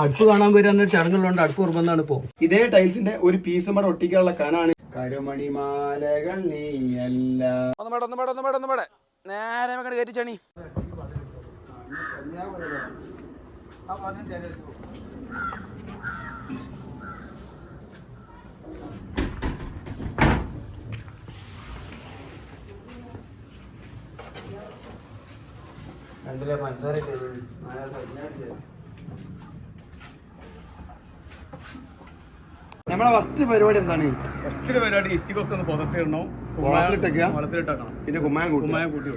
അടുപ്പ് കാണാൻ വരാൻ ചടങ്ങുള്ളതുകൊണ്ട് അടുപ്പ് കുറവെന്നാണ് ഇപ്പോ. ഇതേ ടൈൽസിന്റെ ഒരു പീസ് കൂടെ ഒട്ടിക്കാനുള്ള കനാണ്. കരുമണിമാലകൾ നീയല്ല. ഒന്ന് മേട ഒന്ന് മേട ഒന്ന് നേരെ കയറ്റി ചണി. രണ്ടിലെ പഞ്ചസാര നമ്മളെ ഫസ്റ്റ് പരിപാടി എന്താണ്? ഫസ്റ്റ് പരിപാടി ഇസ്റ്റിക്കൊക്കെ ഒന്ന് പുറത്തിടണം വളത്തിലിട്ടേക്കുക? വളത്തിലിട്ടാക്കണം. പിന്നെ കുമ്മായം കൂട്ടും കുമ്മായ കൂട്ടി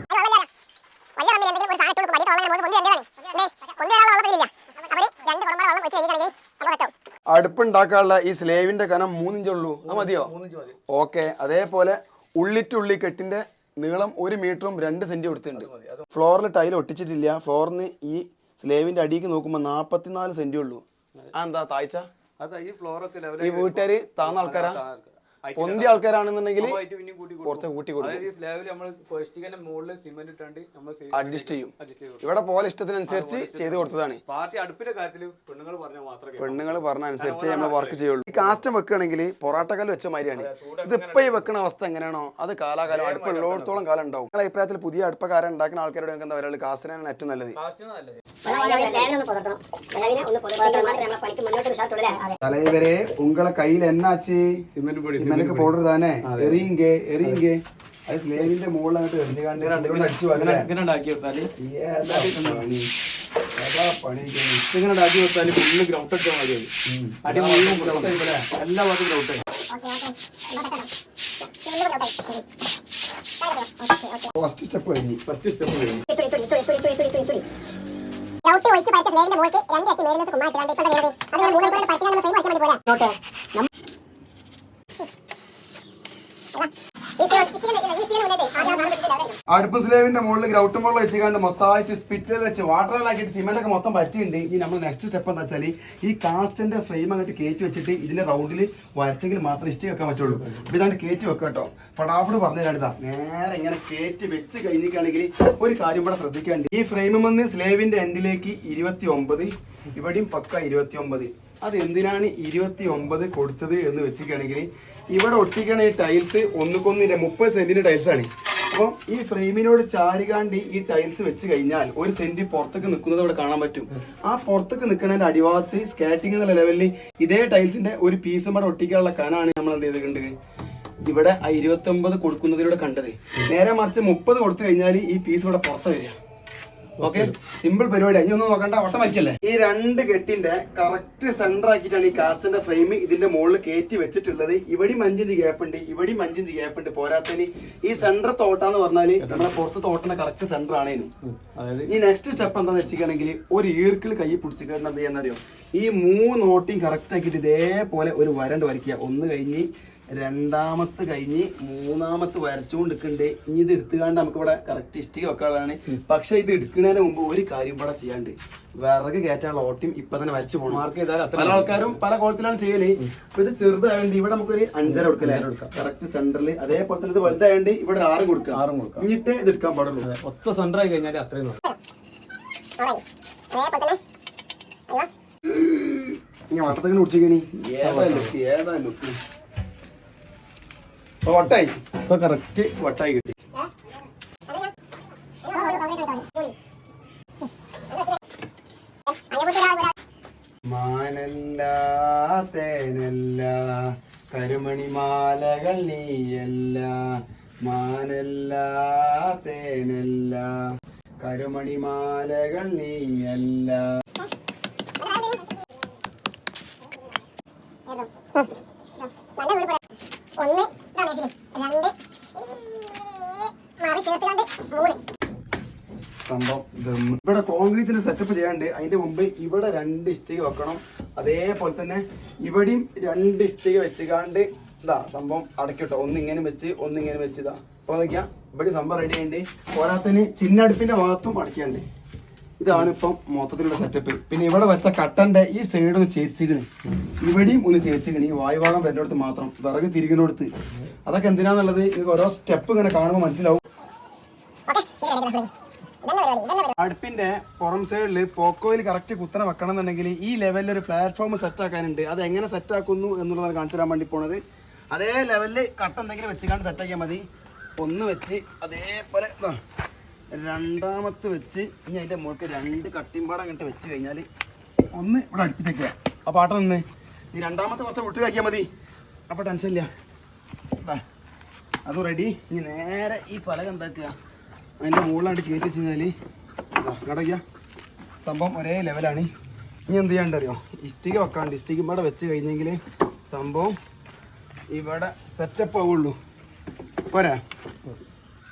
അടുപ്പുണ്ടാക്കാനുള്ള ഈ സ്ലേവിന്റെ കനം മൂന്നിഞ്ചുള്ളൂ അത് മതിയോ? ഓക്കെ. അതേപോലെ ഉള്ളിറ്റുള്ളി കെട്ടിന്റെ നീളം ഒരു മീറ്ററും രണ്ട് സെന്റി കൊടുത്തിട്ടുണ്ട് ഫ്ലോറിൽ ടൈൽ ഒട്ടിച്ചിട്ടില്ല. ഫ്ലോറിന് ഈ സ്ലേവിന്റെ അടിക്ക് നോക്കുമ്പോൾ നാപ്പത്തിനാല് സെന്റി ഉള്ളൂ. ആ എന്താ താഴ്ച? അത് ഈ ഫ്ലോറൊക്കെ ഈ വീട്ടുകാര് താന്ന ആൾക്കാരാ? പൊന്തി ആൾക്കാരാണെന്നുണ്ടെങ്കിൽ കുറച്ച് കൂട്ടി കൊടുക്കും. അഡ്ജസ്റ്റ് ചെയ്യും. ഇവിടെ പോലെ ഇഷ്ടത്തിനനുസരിച്ച് ചെയ്ത് കൊടുത്തതാണ്. പെണ്ണുങ്ങൾ പറഞ്ഞ അനുസരിച്ച് നമ്മൾ വർക്ക് ചെയ്യുള്ളൂ. ഈ കാസ്റ്റം വെക്കുകയാണെങ്കിൽ പൊറാട്ടക്കല്ല് വെച്ച മാതിരിയാണ്. ഇതിപ്പോ ഈ വെക്കുന്ന അവസ്ഥ എങ്ങനെയാണോ? അത് കാലാകാലം അടുപ്പ് ഉള്ളിടത്തോളം കാലം ഉണ്ടാവും. നിങ്ങളുടെ അഭിപ്രായത്തിൽ പുതിയ അടുപ്പക്കാരൻ ഉണ്ടാക്കുന്ന ആൾക്കാരുടെ എന്താ പറയുക കാസ്റ്റിനാണ് ഏറ്റവും നല്ലത്. കാസ്റ്റിന് നല്ലത്. ഒന്ന് പുതർത്തണം അല്ലെങ്കിൽ ഒന്ന് പുതർത്താൽ മാത്രമേ നമ്മളെ പണിക്ക് മുന്നോട്ട് വിശാൽ തുടരാം തലവരെ ഉങ്ങളെ കയ്യിൽ എന്നാച്ച് സിമെന്റ് പൊടി സിമെന്റ് പൗഡർ താനേ എറിയുങ്കേ എറിയുങ്കേ അത്. സ്ലേവിന്റെ മുകളിൽ അങ്ങോട്ട് എറിഞ്ഞുകാണ്ട് ചുണ്ടുകൊണ്ട് അടിച്ചു ഇങ്ങനെ വരല്ലേ ഇങ്ങനെ ഉണ്ടാക്കി കൊടുത്താൽ? ഏതാ പണി. ഏതാ പണി ഇങ്ങനെ ഉണ്ടാക്കി കൊടുത്താൽ ഫുള്ള് ഗ്രൗട്ട് അടിച്ചാൽ മതിയായി അടി മുഴുവൻ ഗ്രൗട്ട് എല്ലാ ഭാഗത്തും ഗ്രൗട്ട് ഫസ്റ്റ് സ്റ്റെപ്പ് കഴിഞ്ഞു. ഫസ്റ്റ് സ്റ്റെപ്പ് കഴിഞ്ഞു. ഔട്ട് ഒഴിച്ച് പരത്ത സ്ലേവിന്റെ രണ്ട് അറ്റി മേലിലേക്ക് കുമ്മായിട്ടാണ്ട് ഇപ്പൊ നേരെ അത് മൂന്ന് പരത്തിയാൽ നമ്മൾ ഫ്രെയിം വയ്ക്കാൻ വേണ്ടി പോലെ അടുപ്പ് സ്ലേവിന്റെ മുകളിൽ ഗ്രൗട്ട് മുകളിൽ വെച്ചുകൊണ്ട് മൊത്തമായിട്ട് സ്പിറ്റിൽ വെച്ച് വാട്ടറിലാക്കിയിട്ട് സിമെന്റ് ഒക്കെ മൊത്തം പറ്റിയിട്ടുണ്ട്. ഇനി നമ്മൾ നെക്സ്റ്റ് സ്റ്റെപ്പ് എന്താ വെച്ചാൽ ഈ കാസ്റ്റിന്റെ ഫ്രെയിം അങ്ങോട്ട് കയറ്റി വെച്ചിട്ട് ഇതിന്റെ റൗണ്ടിൽ വരച്ചെങ്കിൽ മാത്രമേ ഇഷ്ടി വെക്കാൻ പറ്റുള്ളൂ. അപ്പൊ ഇതാണ്ട് കയറ്റി വെക്കാം കേട്ടോ. ഫടാഫട് പറഞ്ഞുതരാണിതാ നേരെ ഇങ്ങനെ കയറ്റി വെച്ച് കഴിഞ്ഞിട്ടാണെങ്കിൽ ഒരു കാര്യം ഇവിടെ ശ്രദ്ധിക്കാണ്ട് ഈ ഫ്രെയിമിൽ വന്ന് സ്ലേവിന്റെ എൻഡിലേക്ക് ഇരുപത്തി ഒമ്പത് ഇവിടെയും പക്ക ഇരുപത്തി ഒമ്പത് അത് എന്തിനാണ് ഇരുപത്തി ഒമ്പത് കൊടുത്തത് എന്ന് വെച്ചിട്ടാണെങ്കിൽ ഇവിടെ ഒട്ടിക്കണ ഈ ടൈൽസ് ഒന്നുകൊന്നിന്റെ മുപ്പത് ടൈൽസ് ആണ്. അപ്പം ഈ ഫ്രെയിമിനോട് ചാരികാണ്ട് ഈ ടൈൽസ് വെച്ച് കഴിഞ്ഞാൽ ഒരു സെന്റ് പുറത്തേക്ക് നിൽക്കുന്നത് ഇവിടെ കാണാൻ പറ്റും. ആ പുറത്തേക്ക് നിൽക്കുന്നതിന്റെ അടിഭാഗത്ത് സ്കാറ്റിംഗ് എന്നുള്ള ലെവലിൽ ഇതേ ടൈൽസിന്റെ ഒരു പീസും കൂടെ ഒട്ടിക്കാനുള്ള കനാണ് നമ്മൾ എന്ത് ചെയ്തിട്ടുണ്ട് ഇവിടെ ഇരുപത്തി ഒമ്പത് കൊടുക്കുന്നതിലൂടെ കണ്ടത്. നേരെ മറിച്ച് മുപ്പത് കൊടുത്തു കഴിഞ്ഞാൽ ഈ പീസ് ഇവിടെ പുറത്ത് വരിക. ഓക്കെ സിമ്പിൾ പരിപാടി. ഇനി ഒന്നും നോക്കണ്ട. വട്ടം വയ്ക്കല്ലേ ഈ രണ്ട് കെട്ടിന്റെ കറക്റ്റ് സെന്റർ ആക്കിയിട്ടാണ് ഈ കാസ്റ്റിന്റെ ഫ്രെയിം ഇതിന്റെ മുകളിൽ കയറ്റി വെച്ചിട്ടുള്ളത്. ഇവിടെയും അഞ്ചിഞ്ച് ഗ്യാപ്പ് ഉണ്ട്. ഇവിടെയും അഞ്ചിഞ്ച് ഗ്യാപ്പ് ഉണ്ട്. പോരാത്തതിന് ഈ സെന്റർ തോട്ടാന്ന് പറഞ്ഞാൽ നമ്മുടെ പുറത്ത് തോട്ടന്റെ കറക്റ്റ് സെന്റർ ആണേനും ഈ നെക്സ്റ്റ് സ്റ്റെപ്പ് എന്താന്ന് വെച്ചിട്ടുണ്ടെങ്കിൽ ഒരു ഈർക്കിൾ കൈ പിടിച്ചിട്ട് എന്ത് ചെയ്യാന്നറിയോ ഈ മൂന്ന് ഓട്ടിയും കറക്റ്റ് ആക്കിയിട്ട് ഇതേപോലെ ഒരു വരണ്ട് വരയ്ക്കുക. ഒന്ന് കഴിഞ്ഞ് രണ്ടാമത്തെ കഴിഞ്ഞ് മൂന്നാമത്ത് വരച്ചുകൊണ്ട് നിൽക്കുന്നുണ്ട് ഇനി ഇത് എടുത്തുകാണ്ട് നമുക്ക് ഇവിടെ കറക്റ്റ് ഇഷ്ടിക വെക്കാനുള്ളതാണ് പക്ഷെ ഇത് എടുക്കുന്നതിന് മുമ്പ് ഒരു കാര്യം ഇവിടെ ചെയ്യാണ്ട്. വിറക് കയറ്റാനുള്ള ഓട്ടിയും ഇപ്പൊ തന്നെ വരച്ചു പോകണം മാർക്ക് പല ആൾക്കാരും പല കോളത്തിലാണ് ചെയ്യൽ. അപ്പൊ ഇത് ചെറുതായതുകൊണ്ട് ഇവിടെ നമുക്കൊരു അഞ്ചര കൊടുക്കാം. കറക്റ്റ് സെന്ററിൽ അതേപോലെ തന്നെ ഇത് വലുതായതുകൊണ്ട് ഇവിടെ ആറും കൊടുക്കാം. ആറും കൊടുക്കാം. എന്നിട്ട് ഇത് എടുക്കാൻ പാടുള്ളൂ. ഒത്ത സെന്റർ ആയി കഴിഞ്ഞാൽ അത്രയും ഇനി വട്ടത്തേക്ക് കുടിച്ചിക്കണി ഏതാ ലുക്ക്? ഏതാ ലുക്ക്? വട്ടായി. ഇപ്പൊ കറക്റ്റ് വട്ടായി കിട്ടി. മാനല്ല തേനല്ല കരുമണിമാലകൾ നീയല്ല. മാനല്ല തേനല്ല കരുമണിമാലകൾ നീയല്ല. ഒന്ന് ഇതാ മേശിരി. രണ്ട് ഈ മാറി ചേർത്തുകൊണ്ട് മൂന്ന് സംഭവം. ഇവിടെ കോൺക്രീറ്റിന് സെറ്റപ്പ് ചെയ്യാണ്ട് അതിന്റെ മുമ്പ് ഇവിടെ രണ്ട് ഇഷ്ടിക വെക്കണം. അതേപോലെ തന്നെ ഇവിടെയും രണ്ട് ഇഷ്ടിക വെച്ചുകാണ്ട് ഇതാ സംഭവം അടക്കിട്ടോ. ഒന്നിങ്ങനെ വെച്ച് ഒന്നിങ്ങനെ വെച്ച് ഇതാ. അപ്പൊ നോക്കിയാ ഇവിടെ സംഭവം റെഡി ആയിട്ട് പോരാത്തതിന് ചിന്നടുപ്പിന്റെ ഭാഗത്തും അടക്കാണ്ട് ഇതാണ് ഇപ്പം മൊത്തത്തിലുള്ള സെറ്റപ്പ് പിന്നെ ഇവിടെ വെച്ച കട്ടന്റെ ഈ സൈഡ് ഒന്ന് ചേരിച്ചിക്കണ് ഇവിടെയും ഒന്ന് ചേരിച്ചിക്കണ് ഈ വായുഭാഗം വരുന്നിടത്ത് മാത്രം. വിറക് തിരികുന്നിടത്ത് അതൊക്കെ എന്തിനാന്നുള്ളത്? ഓരോ സ്റ്റെപ്പ് ഇങ്ങനെ കാണുമ്പോൾ മനസ്സിലാവും. അടുപ്പിന്റെ പുറം സൈഡിൽ പോക്കോയിൽ കറക്റ്റ് കുത്തനെ വെക്കണം എന്നുണ്ടെങ്കിൽ ഈ ലെവലിൽ ഒരു പ്ലാറ്റ്ഫോം സെറ്റ് ആക്കാനുണ്ട്. അത് എങ്ങനെ സെറ്റ് ആക്കുന്നു എന്നുള്ളതാണ് കാണിച്ചു തരാൻ വേണ്ടി പോണത്. അതേ ലെവലിൽ കട്ട് എന്തെങ്കിലും വെച്ചിക്കാണ്ട് സെറ്റ് ആക്കിയാൽ മതി. ഒന്ന് വെച്ച് അതേപോലെ രണ്ടാമത്തെ വെച്ച് ഇനി അതിന്റെ മുകൾക്ക് രണ്ട് കട്ടിമ്പാടം അങ്ങോട്ട് വെച്ച് കഴിഞ്ഞാൽ ഒന്ന് ഇവിടെ അടുപ്പിച്ചേക്കുക ആ പാട്ട് നിന്ന്. ഈ രണ്ടാമത്തെ കുറച്ച് വിട്ട് കഴിക്കാൻ മതി അപ്പോൾ ഇല്ല. അത് റെഡി ഇനി നേരെ ഈ പലക എന്താക്കുക? അതിന്റെ മുകളിലായിട്ട് കയറ്റി വെച്ച് കഴിഞ്ഞാൽ കടയ്ക്ക. സംഭവം ഒരേ ലെവലാണ് ഇനി എന്ത് ചെയ്യാണ്ടറിയോ ഇഷ്ടിക വെക്കാണ്ട് ഇഷ്ടിക ഇവിടെ വെച്ച് കഴിഞ്ഞെങ്കിൽ സംഭവം ഇവിടെ സെറ്റപ്പ് ആവുള്ളൂ. പോരാ?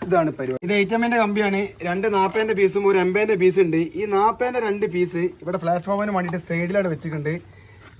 ഇതാണ് പരിപാടി. ഇത് എയ്റ്റമ്മിന്റെ കമ്പിയാണ്. രണ്ട് നാൽപ്പതിന്റെ പീസും ഒരു എൺപതിന്റെ പീസ് ഉണ്ട്. ഈ നാൽപ്പതിന്റെ രണ്ട് പീസ് ഇവിടെ പ്ലാറ്റ്ഫോമിന് വേണ്ടിയിട്ട് സൈഡിലാണ് വെച്ചിട്ടുണ്ട്.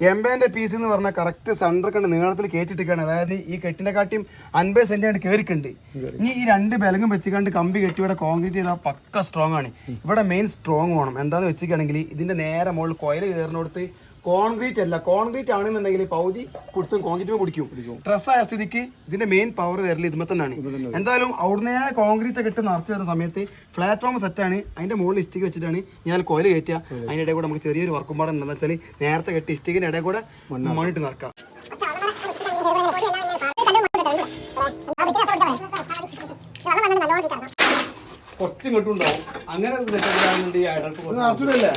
എൺപതിന്റെ പീസ് എന്ന് പറഞ്ഞാൽ കറക്റ്റ് സെന്റർ കണ്ട് നീളത്തിൽ കയറ്റിട്ടിരിക്കുകയാണ് അതായത് ഈ കെട്ടിനെ കാട്ടിയും അൻപത് സെന്റിയായിട്ട് കയറിക്കുണ്ട് ഇനി ഈ രണ്ട് ബലങ്ങും വെച്ചിക്കാണ്ട് കമ്പി കെട്ടി ഇവിടെ കോൺക്രീറ്റ് ചെയ്താൽ പക്ക സ്ട്രോങ് ആണ്. ഇവിടെ മെയിൻ സ്ട്രോങ് വേണം. എന്താണെന്ന് വെച്ചിട്ടാണെങ്കിൽ ഇതിന്റെ നേരെ മുകളിൽ കോയിൽ കയറിനോടത്ത് കോൺക്രീറ്റ് അല്ല. കോൺക്രീറ്റ് ആണെന്നുണ്ടെങ്കിൽ പൗതി കൊടുത്തും കോൺക്രീറ്റ് കുടിക്കും. ഡ്രസ് ആയ സ്ഥിതിക്ക് ഇതിന്റെ മെയിൻ പവർ വരൽ ഇതുമ്പോ തന്നെയാണ് എന്തായാലും അവിടുന്ന് കോൺക്രീറ്റ് ഒക്കെ ഇട്ട് നിറച്ച് വരുന്ന സമയത്ത് പ്ലാറ്റ്ഫോം സെറ്റാണ് അതിന്റെ മുകളിൽ ഇസ്റ്റിക്ക് വെച്ചിട്ടാണ് ഞാൻ കോയിൽ കയറ്റുക. അതിന്റെ ഇടയിൽ കൂടെ നമുക്ക് ചെറിയൊരു വർക്കും പാടം ഉണ്ടെന്ന് വെച്ചാൽ നേരത്തെ കെട്ടി ഇസ്റ്റിക്കിന്റെ ഇടയിൽ കൂടെ മണ്ണിട്ട് നിറക്കാം. കുറച്ചും കിട്ടുണ്ടാവും അങ്ങനെ സെറ്റാകുന്നുണ്ട് ഈ അടർപ്പ് ഇത് നിറച്ചിടല്ലേ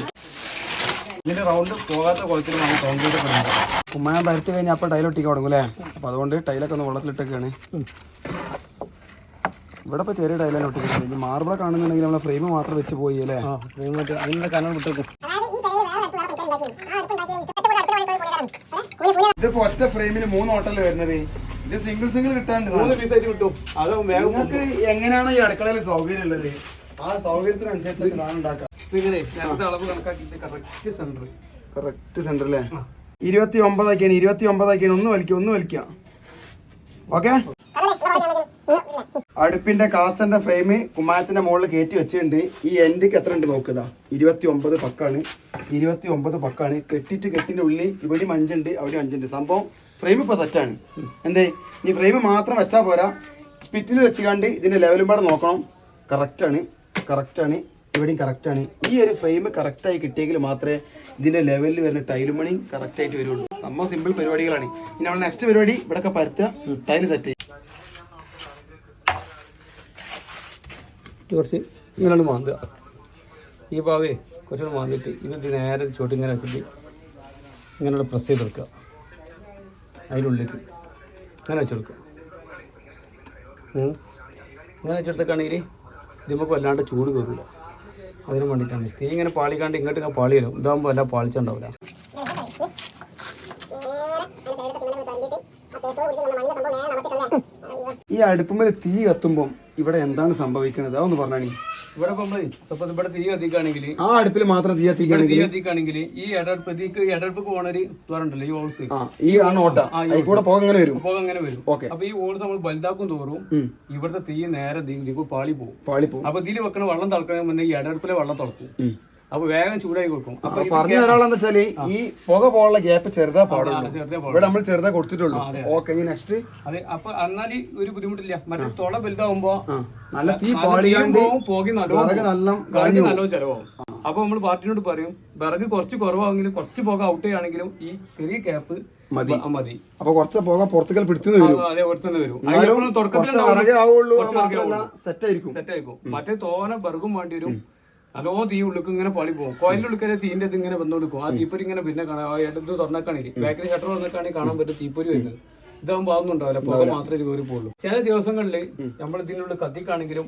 ഇതിന്റെ റൗണ്ട് പോകാത്ത കുളത്തിൽ നമ്മൾ കോൺക്രീറ്റ് ഒക്കെ ഇടുന്നത്. കുമ്മായം പരത്തി കഴിഞ്ഞാൽ അപ്പം ടൈൽ ഒട്ടിക്കാൻ തുടങ്ങും അല്ലേ? അപ്പോൾ അതുകൊണ്ട് ടൈലൊക്കെ ഒന്ന് വെള്ളത്തിലിട്ടൊക്കെയാണ് ഇവിടെ ഇപ്പോൾ ചെറിയ ടൈലാണ് ഒട്ടിക്കുന്നത്. ഇനി മാർബിളെ കാണുന്നുണ്ടെങ്കിൽ നമ്മളെ ഫ്രെയിം മാത്രം വെച്ച് പോയി അല്ലേ? ആ ഫ്രെയിം മറ്റേ അതിന്റെ കനം വിട്ടേക്കും. ഇതിപ്പോ ഒറ്റ ഫ്രെയിമിന് മൂന്ന് ഹോട്ടലിൽ വരുന്നത്. ഇത് സിംഗിൾ സിംഗിൾ കിട്ടാണ്ട് മൂന്ന് പീസായിട്ട് വിട്ടു അത് വേഗം നിങ്ങൾക്ക് എങ്ങനെയാണോ ഈ അടുക്കളയിൽ സൗകര്യം ഉള്ളത്? ആ സൗകര്യത്തിനനുസരിച്ച് ഞാൻ ഉണ്ടാക്കാം അളവ് കണക്കാക്കിയിട്ട് കറക്റ്റ് സെന്റർ കറക്റ്റ് അല്ലേ ഇരുപത്തി ഒമ്പതാക്കിയാണ് ഇരുപത്തി ഒന്ന് വലിക്കുക ഒന്ന് വലിക്കാം. ഓക്കെ അടുപ്പിന്റെ കാസ്റ്റന്റെ ഫ്രെയിം കുമാരത്തിന്റെ മുകളിൽ കയറ്റി വെച്ചിട്ടുണ്ട്. ഈ എൻഡിക്ക് എത്ര ഉണ്ട് നോക്കുക ഇരുപത്തി ഒമ്പത് പക്കാണ്. ഇരുപത്തി ഒമ്പത് പക്കാണ്. കെട്ടിട്ട് കെട്ടിന്റെ ഉള്ളിൽ ഇവിടെ അഞ്ചുണ്ട് അവിടെ അഞ്ചുണ്ട്. സംഭവം ഫ്രെയിം ഇപ്പൊ സെറ്റാണ് എന്തേ? ഈ ഫ്രെയിം മാത്രം വെച്ചാ പോരാ. സ്പിറ്റിൽ വെച്ചുകാണ്ട് ഇതിന്റെ ലെവലും പാടെ നോക്കണം. കറക്റ്റാണ് കറക്റ്റാണ് ഇവിടെയും കറക്റ്റാണ് ഈ ഒരു ഫ്രെയിം കറക്റ്റായി കിട്ടിയെങ്കിൽ മാത്രമേ ഇതിന്റെ ലെവലിൽ വരുന്ന ടൈൽ മണി കറക്റ്റായിട്ട് വരുള്ളൂ. നമ്മൾ സിമ്പിൾ പരിപാടികളാണ്. ഇനി നമ്മൾ നെക്സ്റ്റ് പരിപാടി ഇവിടെ പരത്തുക. ടൈൽ സെറ്റ് ചെയ്യും. കുറച്ച് ഇങ്ങനെ മാന്തുക. ഈ ഭാവേ കുറച്ചുകൂടെ മാന്തിട്ട് ഇത് നേരെ ചോട്ട് ഇങ്ങനെ വെച്ചിട്ട് ഇങ്ങനെയുള്ള പ്രസ് ചെയ്ത് കൊടുക്കുക. അതിനുള്ളിലേക്ക് ഇങ്ങനെ വെച്ച് കൊടുക്കുക. ഉം. ഇങ്ങനെ വെച്ചെടുത്തേക്കാണെങ്കിൽ ഇത് നമുക്ക് വല്ലാണ്ട് ചൂട് കയറില്ല അതിന് വേണ്ടിയിട്ടാണ്. തീ ഇങ്ങനെ പാളിക്കാണ്ട് ഇങ്ങോട്ട് ഇങ്ങനെ പാളി വരും. ഇതാകുമ്പോൾ എല്ലാം പാളിച്ചുണ്ടാവില്ല ഈ അടുപ്പുമ്പോൾ തീ കത്തുമ്പോൾ ഇവിടെ എന്താണ് സംഭവിക്കുന്നത് അതൊന്ന് പറഞ്ഞാണി ഇവിടെ സപ്പോസ് ഇവിടെ തീ കത്തിക്കുകയാണെങ്കിൽ ആ അടുപ്പിൽ മാത്രം തീ കത്തിക്കുകയാണെങ്കിൽ തീ കത്തിക്കുകയാണെങ്കിൽ ഈ ഇടടുപ്പ് തീക്ക് ഇടടുപ്പ് പോകണൊരു ദ്വാരണ്ടല്ലോ ഈ ഈ ആണ് ഓട്ട കൂടെ പോകാൻ അങ്ങനെ വരും. അങ്ങനെ വരും. ഓക്കെ. അപ്പൊ ഈ ഓൾസ് നമ്മൾ വലുതാക്കും തോറും ഇവിടുത്തെ തീ നേരെ പാളി പോകും. പാളിപ്പോ അപ്പൊ ഇതിൽ വെക്കണ വെള്ളം തിളക്കണ മുന്നേ ഈ ഇടടുപ്പിലെ വെള്ളം തിളക്കും. അപ്പൊ വേഗം ചൂടായി കൊടുക്കും. അപ്പൊ പറഞ്ഞു തരാളെന്ന് വെച്ചാൽ ഈ പുക പോകാനുള്ള ഗ്യാപ്പ് ചെറുതാ പാടുള്ളൂ. ഇവിടെ നമ്മൾ ചെറുതാ കൊടുത്തിട്ടുള്ളൂ. ഓക്കെ ഇനി നെക്സ്റ്റ് അതെ അപ്പൊ എന്നാൽ ഒരു ബുദ്ധിമുട്ടില്ല. മറ്റേ തുള വലുതാവുമ്പോ നല്ല തീ പാളിയാണ്ട് പോവും. നല്ല ചെലവാകും. അപ്പൊ നമ്മൾ പാർട്ടിനോട് പറയും വിറക് കുറച്ച് കുറവാണെങ്കിലും കുറച്ച് പുക ഔട്ട് ചെയ്യുകയാണെങ്കിലും ഈ ചെറിയ ഗ്യാപ്പ് മതി. മതി. അപ്പൊ കുറച്ച് പുക പുറത്തുകൾ പിടിച്ചു വരും. സെറ്റ് ആയിരിക്കും. മറ്റേ തോന ബർഗും വേണ്ടി വരും. നല്ലോ തീ ഉള്ളിക്ക് ഇങ്ങനെ പണി പോകും കോയിലിന്റെ ഉള്ളിക്കരെ തീന്റെ ഇത് ഇങ്ങനെ വന്നു കൊടുക്കും ആ തീപ്പൊരി ഇങ്ങനെ പിന്നെ കാണാം ആ ഇടത്ത് തുറന്നേക്കാണെങ്കിൽ ബാക്കിൽ ഷട്ടർ തുറന്നേക്കാണെങ്കിൽ കാണാൻ പറ്റും തീപ്പൊരി വരുന്നത്. ഇതാകുമ്പോൾ അതൊന്നും ഉണ്ടാവില്ല. പുക മാത്രമേ ഇത് കയറി പോകുള്ളൂ ചില ദിവസങ്ങളിൽ നമ്മൾ ഇതിനുള്ള കത്തിക്കാണെങ്കിലും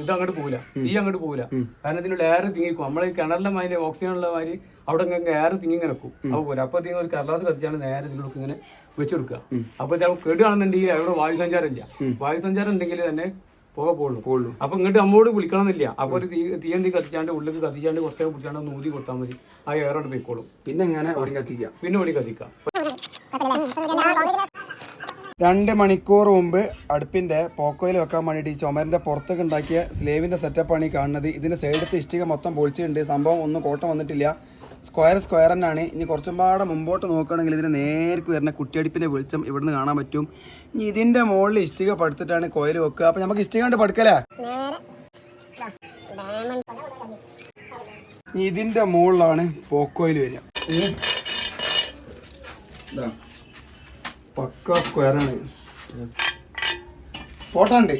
ഇത് അങ്ങോട്ട് പോകില്ല തീ അങ്ങോട്ട് പോകില്ല കാരണം ഇതിനുള്ള ഏറെ തിങ്ങിക്കും നമ്മളെ ഈ കിണറിലെ മാതിരി ഓക്സിജൻ ഉള്ള മാതിരി അവിടെ ഇങ്ങനെ എയർ തിങ്ങി ഇങ്ങനെ അപ്പോൾ അപ്പൊ പോരാ അപ്പൊ ഇതിന് ഒരു കടലാസ് കത്തിച്ചാണ് നേരെ ഇതിനുള്ള ഇങ്ങനെ വെച്ചു കൊടുക്കുക. അപ്പൊ ഇത് കേടുകയാണെന്നുണ്ടെങ്കിൽ അവിടെ വായു സഞ്ചാരം ഇല്ല വായു സഞ്ചാരം ഉണ്ടെങ്കിൽ തന്നെ പുക പോകുള്ളൂ. അപ്പൊ ഇങ്ങോട്ട് നമ്മോട് വിളിക്കണമെന്നില്ല അപ്പൊ ഒരു തീ തീയന്തി കത്തിച്ചാണ്ട് ഉള്ളിൽ കത്തിച്ചാണ്ട് കുറച്ചൊക്കെ പിടിച്ചാണ്ട് നൂതി കൊടുത്താൽ മതി. ആ ഏറോട് പോയിക്കോളും. പിന്നെ എങ്ങനെ കത്തിക്കാം? പിന്നെ ഓടി കത്തിക്കാം. രണ്ട് മണിക്കൂർ മുമ്പ് അടുപ്പിന്റെ പോക്കോയിൽ വെക്കാൻ വേണ്ടിയിട്ട് ഈ ചുമരിന്റെ പുറത്തൊക്കെ ഉണ്ടാക്കിയ സ്ലേവിന്റെ സെറ്റപ്പാണ് ഈ കാണുന്നത്. ഇതിന്റെ സൈഡത്തെ ഇഷ്ടിക മൊത്തം പൊളിച്ചിട്ടുണ്ട്. സംഭവം ഒന്നും കോട്ടം വന്നിട്ടില്ല. സ്ക്വയർ സ്ക്വയർ തന്നെയാണ്. ഇനി കുറച്ചും പാടെ മുമ്പോട്ട് നോക്കുകയാണെങ്കിൽ ഇതിന് നേർക്ക് വരുന്ന കുട്ടിയടിപ്പിന്റെ വെളിച്ചം ഇവിടുന്ന് കാണാൻ പറ്റും. ഇനി ഇതിന്റെ മുകളിൽ ഇഷ്ടിക പടുത്തിട്ടാണ് കോയിൽ വെക്കുക. അപ്പൊ നമുക്ക് ഇഷ്ടിക കൊണ്ട് പടുക്കലേ ഇനി ഇതിന്റെ മുകളിലാണ് പോക്കോയിൽ വരിക. പക്ക സ്ക്വയർ ആണ് ഫോട്ടോ ഉണ്ട്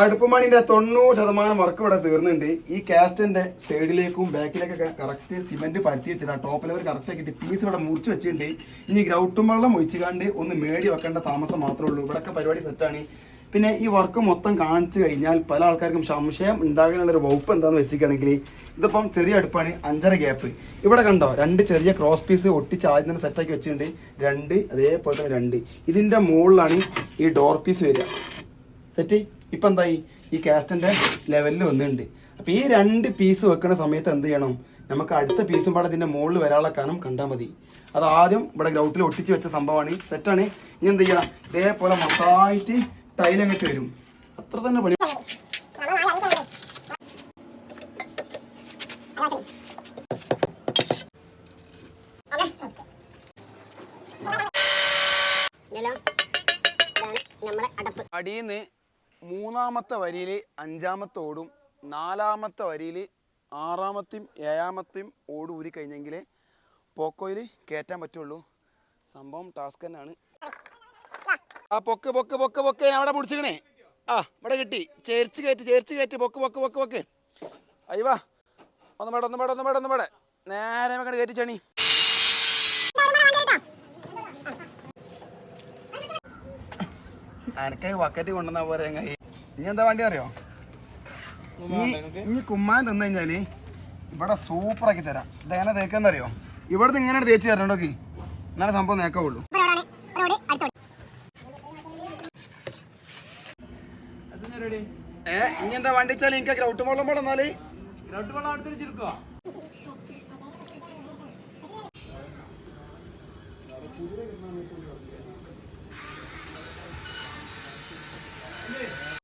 അടുപ്പമണിന്റെ തൊണ്ണൂറ് ശതമാനം വർക്ക് ഇവിടെ തീർന്നുണ്ട്. ഈ കാസ്റ്റിന്റെ സൈഡിലേക്കും ബാക്കിലേക്കൊക്കെ കറക്റ്റ് സിമെന്റ് പരത്തിയിട്ട് ഇതാ ടോപ്പ് ലെവൽ കറക്റ്റ് ആക്കിയിട്ട് പീസ് ഇവിടെ മുറിച്ച് വെച്ചിട്ടുണ്ട് ഇനി ഗ്രൗട്ടും വെള്ളം ഒഴിച്ചുകാണ്ട് ഒന്ന് മേടി വെക്കേണ്ട താമസം മാത്രമേ ഉള്ളൂ. ഇവിടെയൊക്കെ പരിപാടി സെറ്റാണ് പിന്നെ ഈ വർക്ക് മൊത്തം കാണിച്ചു കഴിഞ്ഞാൽ പല ആൾക്കാർക്കും സംശയം ഉണ്ടാകാനുള്ള ഒരു വകുപ്പ് എന്താണെന്ന് വെച്ചിരിക്കുകയാണെങ്കിൽ ഇതിപ്പം ചെറിയ അടുപ്പാണ് അഞ്ചര ഗ്യാപ്പ് ഇവിടെ കണ്ടോ രണ്ട് ചെറിയ ക്രോസ് പീസ് ഒട്ടിച്ച് ആദ്യം തന്നെ സെറ്റാക്കി വെച്ചിട്ടുണ്ട്. രണ്ട് അതേപോലെ തന്നെ രണ്ട്. ഇതിന്റെ മുകളിലാണ് ഈ ഡോർ പീസ് വരിക. സെറ്റ് ഇപ്പം എന്തായി ഈ കാസ്റ്റിന്റെ ലെവലിൽ വന്നിട്ടുണ്ട് അപ്പോൾ ഈ രണ്ട് പീസ് വെക്കുന്ന സമയത്ത് എന്ത് ചെയ്യണം? നമുക്ക് അടുത്ത പീസും പാടെ ഇതിന്റെ മുകളിൽ വരാനുള്ള കനം കണ്ടാൽ മതി. അത് ആദ്യം ഇവിടെ ഗ്രൗട്ടിൽ ഒട്ടിച്ച് വെച്ച സംഭവമാണ് സെറ്റാണ് ഇനി എന്ത് ചെയ്യണം? ഇതേപോലെ മൊത്തമായിട്ട് ടൈലങ്ങട്ട് വരും. അത്ര തന്നെ പണി. അടിയിൽ നിന്ന് മൂന്നാമത്തെ വരിയിൽ അഞ്ചാമത്തെ ഓടും നാലാമത്തെ വരിയിൽ ആറാമത്തെയും ഏഴാമത്തെയും ഓട് ഊരി കഴിഞ്ഞെങ്കിൽ പോക്കോയിൽ കയറ്റാൻ പറ്റുള്ളൂ. സംഭവം ടാസ്ക് തന്നെയാണ്. ആ പൊക്ക് പൊക്ക് പൊക്ക് പൊക്ക്. അവിടെ പിടിച്ചിക്കണേ ആ ഇവിടെ കിട്ടി. ചേർച്ച് കയറ്റി ചേർച്ച് കയറ്റി. പൊക്ക് പൊക്ക് പൊക്ക് പൊക്ക്. അയ്യവാ ഒന്ന് വേട ഒന്ന് വേട ഒന്ന് വേട ഒന്ന് വേട നേരെ വെക്കണ കയറ്റി ചണി. അനക്ക് വക്കറ്റ് കൊണ്ടുവന്നാ പോരെ ചങ്ങായി ഇനി എന്താ വണ്ടി അറിയോ? ഇനി കുമ്മാൻ തന്നു കഴിഞ്ഞാൽ ഇവിടെ സൂപ്പർ ആക്കി തരാം. ഇതെങ്ങനെ തേക്കാന്ന് അറിയോ? ഇവിടുന്ന് ഇങ്ങനെ തേച്ച് തരണ്ടോക്കി എന്നാലേ സംഭവം നേക്കാവുള്ളൂ അടുത്തോട് ഏ ഇനി എന്താ വണ്ടി വെച്ചാൽ എനിക്ക് ഗ്രൗട്ട് വെള്ളം പോലെ എന്നാൽ? ഗ്രൗട്ട് വെള്ളം അടുത്ത് വെച്ചിരിക്കുക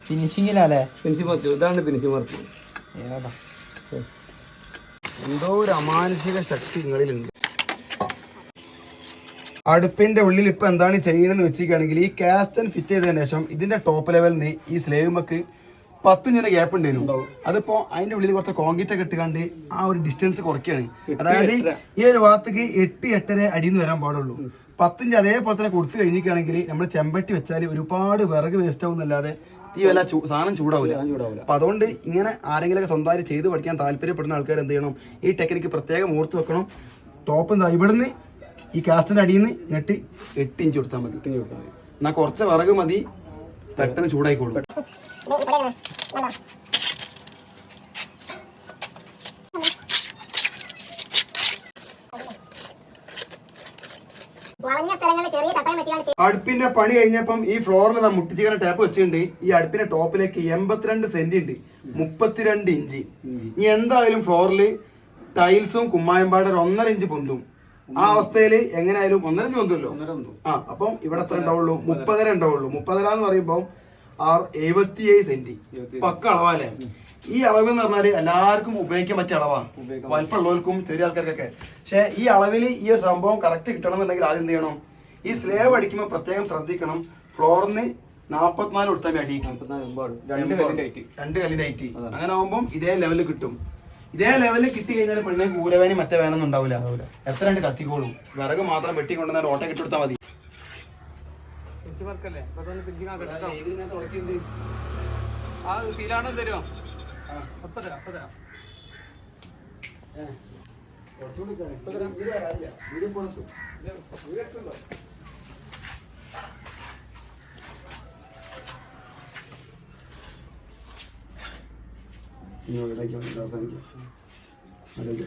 ഫിനിഷിങ്ങിലല്ലേ ഫിനിഷിംഗ് വർക്ക് ഇതാണ് ഫിനിഷിംഗ് വർക്ക് ഏതാ എന്തോ ഒരു അമാനുഷിക ശക്തി നിങ്ങളിലുണ്ട്. അടുപ്പിന്റെ ഉള്ളിൽ ഇപ്പൊ എന്താണ് ചെയ്യണമെന്ന് വെച്ചിരിക്കുകയാണെങ്കിൽ ഈ കാസ്റ്റൻ ഫിറ്റ് ചെയ്തതിന് ശേഷം ഇതിന്റെ ടോപ്പ് ലെവലിൽ നിന്ന് ഈ സ്ലേവുമക്ക് പത്തിഞ്ചിന്റെ ഗ്യാപ്പ് ഉണ്ടായിരുന്നു അതിപ്പോ അതിന്റെ ഉള്ളിൽ കുറച്ച് കോൺക്രീറ്റ് ഒക്കെ ഇട്ടുകൊണ്ട് ആ ഒരു ഡിസ്റ്റൻസ് കുറയ്ക്കുകയാണ്. അതായത് ഈ ഒരു ഭാഗത്തേക്ക് എട്ട് എട്ടര അടിയിൽ നിന്ന് വരാൻ പാടുള്ളൂ. പത്തിഞ്ച് അതേപോലെ തന്നെ കൊടുത്തു കഴിഞ്ഞിരിക്കുകയാണെങ്കിൽ നമ്മൾ ചെമ്പട്ടി വെച്ചാൽ ഒരുപാട് വിറക് വേസ്റ്റ് ആവുന്നല്ലാതെ ഈ വില സാധനം ചൂടാവില്ല അപ്പൊ അതുകൊണ്ട് ഇങ്ങനെ ആരെങ്കിലൊക്കെ സ്വന്തമായിട്ട് ചെയ്ത് പഠിക്കാൻ താല്പര്യപ്പെടുന്ന ആൾക്കാർ എന്ത് ചെയ്യണം? ഈ ടെക്നിക്ക് പ്രത്യേകം ഓർത്ത് വെക്കണം. ടോപ്പ് എന്താ? ഇവിടുന്ന് ഈ കാസ്റ്റിന്റെ അടിയിൽ നിന്ന് ഞെട്ടി എട്ട് ഇഞ്ച് കൊടുത്താൽ മതി. എന്നാ കുറച്ച് വിറക് മതി. പെട്ടെന്ന് ചൂടായിക്കോളും. അടുപ്പിന്റെ പണി കഴിഞ്ഞപ്പം ഈ ഫ്ലോറിൽ നാ മുട്ടിച്ചിങ്ങനെ ടാപ്പ് വെച്ചിട്ടുണ്ട്. ഈ അടുപ്പിന്റെ ടോപ്പിലേക്ക് എൺപത്തിരണ്ട് സെന്റ് ഉണ്ട്. മുപ്പത്തിരണ്ട് ഇഞ്ച്. ഇനി എന്തായാലും ഫ്ലോറിൽ ടൈൽസും കുമ്മായം പാടർ ഒരു ഒന്നര ഇഞ്ച് പൊന്തും. ആ അവസ്ഥയിൽ എങ്ങനെയായാലും ഒന്നര ഇഞ്ച് പൊന്തുമല്ലോ? ആ അപ്പം ഇവിടെ എത്ര ഉണ്ടാവുള്ളൂ. മുപ്പതര ഉണ്ടാവുള്ളൂ. മുപ്പതര എന്ന് പറയുമ്പോൾ ആറ് എഴുപത്തിയേഴ് സെന്റ് പക്ക അളവല്ലേ ഈ അളവ് എന്ന് പറഞ്ഞാൽ എല്ലാവർക്കും ഉപയോഗിക്കാൻ പറ്റിയ അളവാ. വലിപ്പമുള്ളവർക്കും ചെറിയ ആൾക്കാർക്കൊക്കെ. പക്ഷെ ഈ അളവിൽ ഈ ഒരു സംഭവം കറക്റ്റ് കിട്ടണം എന്നുണ്ടെങ്കിൽ ആദ്യം എന്ത് ചെയ്യണം? ഈ സ്ലേവ് അടിക്കുമ്പോൾ പ്രത്യേകം ശ്രദ്ധിക്കണം. ഫ്ലോറിന് നാൽപ്പത്തിനാല് കൊടുത്താൽ അടിയിക്കും രണ്ട് കല്ലിന്റെ ഹൈറ്റ് അങ്ങനെ ആകുമ്പോൾ ഇതേ ലെവലിൽ കിട്ടും. ഇതേ ലെവലിൽ കിട്ടി കഴിഞ്ഞാൽ പെണ്ണെ കൂരവേനി മറ്റേ വേനൊന്നും ഉണ്ടാവില്ല എത്ര രണ്ട് കത്തിക്കോളും വിറക് മാത്രം വെട്ടി കൊണ്ടുവന്നാൽ ഓട്ടം കിട്ടിയെടുത്താൽ മതി. ആ ശീലാണോ അല്ലേ അപ്പൊ അതൊന്ന് ഫിനിഷിംഗ് ആക്കട്ടെ ആ ശീലാണോ തരുമോ അപ്പൊ തരാം അപ്പൊ തരാം ഇനി ഇവിടേക്ക് അവസാനിക്കാം. അവിടേക്ക്.